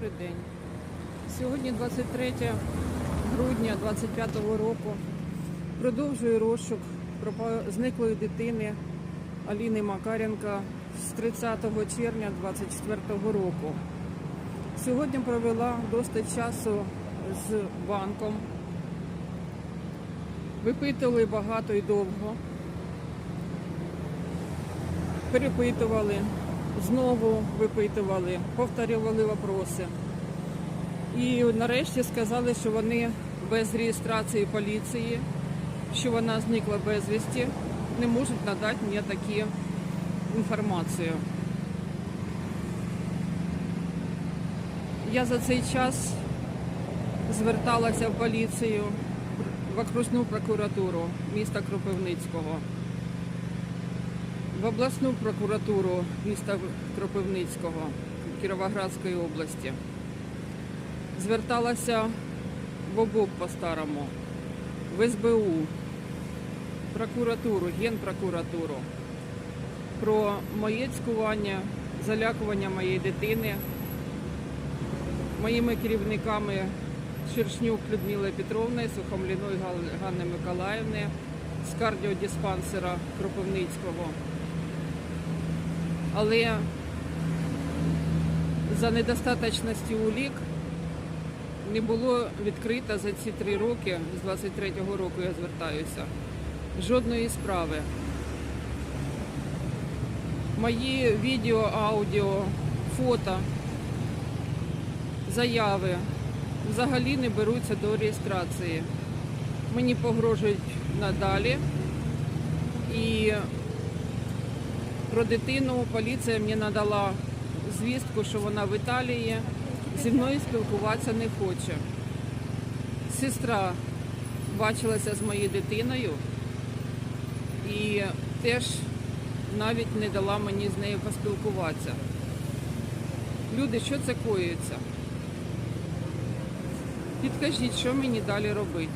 Добрий день. Сьогодні 23 грудня 25 року. Продовжую розшук зниклої дитини Аліни Макаренка з 30 червня 24 року. Сьогодні провела досить часу з банком. Випитували багато і довго. Перепитували, знову випитували, повторювали вопроси. І нарешті сказали, що вони без реєстрації поліції, що вона зникла безвісті, не можуть надати мені таку інформацію. Я за цей час зверталася в поліцію, в окружну прокуратуру міста Кропивницького, в обласну прокуратуру міста Кропивницького Кіровоградської області. Зверталася в ОБОК по-старому, в СБУ, прокуратуру, генпрокуратуру про моє цькування, залякування моєї дитини, моїми керівниками Шершнюк Людмили Петровни, Сухомліної Ганни Миколаївни з кардіодиспансера Кропивницького. Але за недостаточності улік не було відкрито за ці три роки, з 23-го року я звертаюся, жодної справи. Мої відео, аудіо, фото, заяви взагалі не беруться до реєстрації. Мені погрожують надалі. І про дитину поліція мені надала звістку, що вона в Італії, зі мною спілкуватися не хоче. Сестра бачилася з моєю дитиною і теж навіть не дала мені з нею поспілкуватися. Люди, що це коїться? Підкажіть, що мені далі робити?